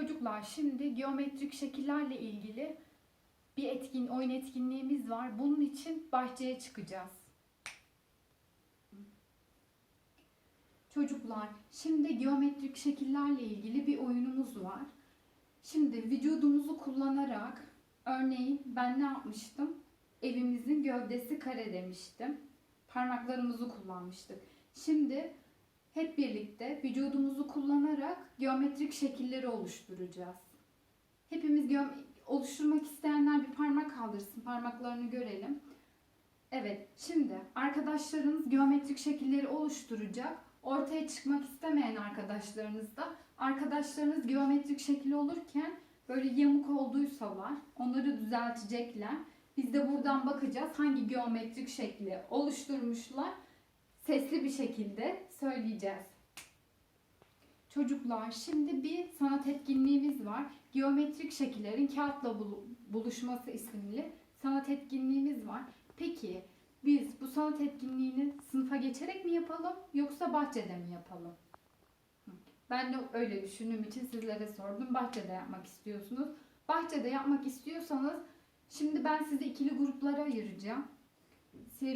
Çocuklar şimdi geometrik şekillerle ilgili bir etkin oyun etkinliğimiz var. Bunun için bahçeye çıkacağız. Çocuklar şimdi geometrik şekillerle ilgili bir oyunumuz var. Şimdi vücudumuzu kullanarak örneğin ben ne yapmıştım? Evimizin gövdesi kare demiştim. Parmaklarımızı kullanmıştık. Şimdi hep birlikte vücudumuzu kullanarak geometrik şekilleri oluşturacağız. Hepimiz oluşturmak isteyenler bir parmak kaldırsın. Parmaklarını görelim. Evet, şimdi arkadaşlarınız geometrik şekilleri oluşturacak. Ortaya çıkmak istemeyen arkadaşlarınız da arkadaşlarınız geometrik şekil olurken böyle yamuk olduysalar onları düzeltecekler. Biz de buradan bakacağız hangi geometrik şekli oluşturmuşlar. Sesli bir şekilde söyleyeceğiz. Çocuklar şimdi bir sanat etkinliğimiz var. Geometrik şekillerin kağıtla bulu- buluşması isimli sanat etkinliğimiz var. Peki biz bu sanat etkinliğini sınıfa geçerek mi yapalım yoksa bahçede mi yapalım? Ben de öyle düşündüğüm için sizlere sordum. Bahçede yapmak istiyorsunuz. Bahçede yapmak istiyorsanız şimdi ben sizi ikili gruplara ayıracağım.